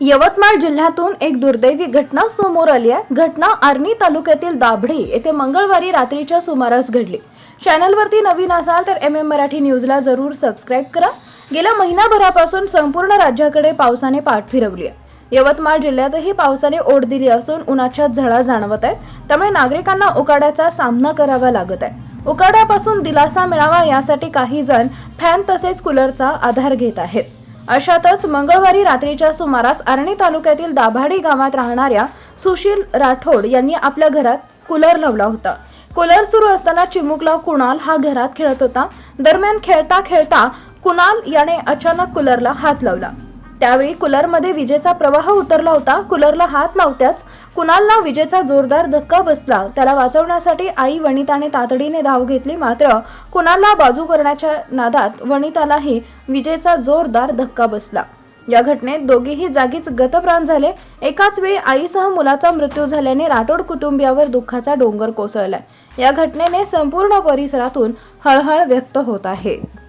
यवतमाळ जिल्ह्यातून एक दुर्दैवी घटना समोर आली आहे. घटना आर्णी तालुक्यातील दाभडी येथे मंगळवारी रात्रीच्या सुमारास घडली. चॅनलवरती नवीन असाल तर एम एम मराठी न्यूजला जरूर सबस्क्राईब करा. गेल्या महिनाभरापासून संपूर्ण राज्याकडे पावसाने पाठ फिरवली आहे. यवतमाळ जिल्ह्यातही पावसाने ओढ दिली असून उन्हाच्या झळा जाणवत आहेत. त्यामुळे नागरिकांना उकाड्याचा सामना करावा लागत आहे. उकाड्यापासून दिलासा मिळावा यासाठी काही जण फॅन तसेच कूलरचा आधार घेत आहेत. अशातच मंगळवारी रात्रीच्या सुमारास आर्णी तालुक्यातील दाभाडी गावात राहणाऱ्या सुशील राठोड यांनी आपल्या घरात कूलर लावला होता. कूलर सुरू असताना चिमुकला कुणाल हा घरात खेळत होता. दरम्यान खेळता खेळता कुणाल याने अचानक कूलरला हात लावला. त्यावेळी कूलरमध्ये विजेचा प्रवाह उतरला होता. कूलरला हात लावत्याच कुणालला विजेचा जोरदार धक्का बसला त्याला वाचवण्यासाठी आई वनिताने तातडीने धाव घेतली मात्र कुणालला बाजू करण्याच्या नादात वनितालाही विजेचा जोरदार धक्का बसला. या घटनेत दोघेही जागीच गतप्राण झाले. एकाच वेळी आईसह मुलाचा मृत्यू झाल्याने राठोड कुटुंबियावर दुःखाचा डोंगर कोसळलाय. या घटनेने संपूर्ण परिसरातून हळहळ व्यक्त होत आहे.